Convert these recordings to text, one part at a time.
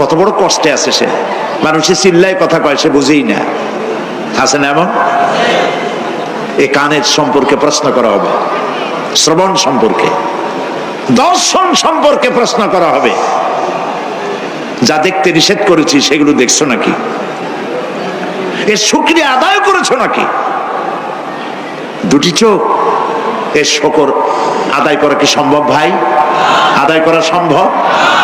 কত বড় কষ্টে আছে সে। মানুষের চিল্লায় কথা কয়, সে বুঝেই না। আছে না এমন? এ কানের সম্পর্কে প্রশ্ন করা হবে। শ্রবণ সম্পর্কে। দর্শন সম্পর্কে প্রশ্ন করা হবে। যা দেখতে নিষেধ করেছি, সেগুলো দেখছ নাকি? এর শুক্রিয়া আদায় করেছ নাকি? দুটি চোখ। এর শকর আদায় করা কি সম্ভব ভাই? আদায় করা সম্ভব?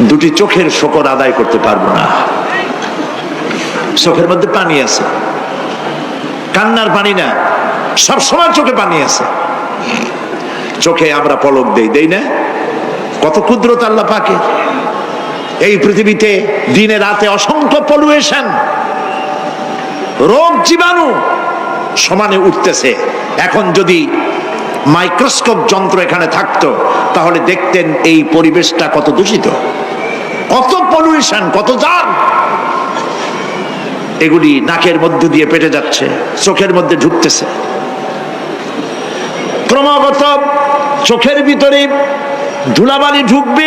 দুটি চোখের শকর আদায় করতে পারব না। চোখের মধ্যে পানি আছে। কান্নার পানি না, সব সময় চোখে পানি আছে। চোখে আমরা পলক দেই দেই না? কত ক্ষুদ্রতা আল্লাহ পাকে। এই পৃথিবীতে দিনে রাতে অসংখ্য পলুয়েশন রোগ জীবাণু সমানে উঠতেছে। এখন যদি মাইক্রোস্কোপ যন্ত্র এখানে থাকতো, তাহলে দেখতেন এই পরিবেশটা কত দূষিত। কত পলিউশন কত জাম এগুলি নাকের মধ্যে দিয়ে পেটে যাচ্ছে, চোখের মধ্যে ঢুকতেছে। ক্রমাগত চোখের ভিতরে ধুলাবালি ঢুকবে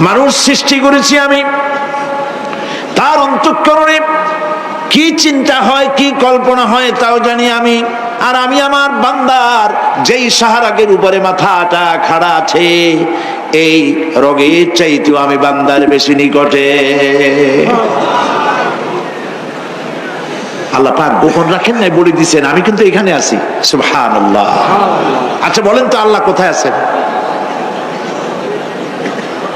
মানুষ সৃষ্টি করেছি আমি। তার অন্তঃকরণে কি চিন্তা হয়, কি কল্পনা হয় তাও জানি আমি। আর আমি আমার বান্দার যেই সাহারাগের উপরে মাথাটা খাড়া আছে, এই রোগের চাইতেও আমি বান্দার বেশি নিকটে। আল্লাহ গোপন রাখেন নাই, বলে দিচ্ছেন আমি কিন্তু এখানে আছি। আচ্ছা বলেন তো আল্লাহ কোথায় আছেন?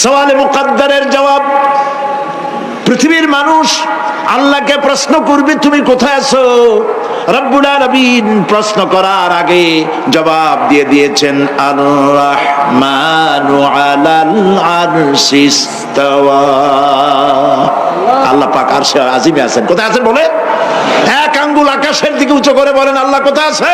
সওয়ালে মুকাদ্দারের জবাব, পৃথিবীর মানুষ আল্লাহকে প্রশ্ন করবে, তুমি কোথায় আছো? প্রশ্ন করার আগে জবাব দিয়ে দিয়েছেন আর রহমানু আলাল আল্লাহ পাক আর সে আজিমে আছেন। কোথায় আছেন বলে? এক আঙ্গুল আকাশের দিকে উঁচু করে বলেন, আল্লাহ কোথায় আছে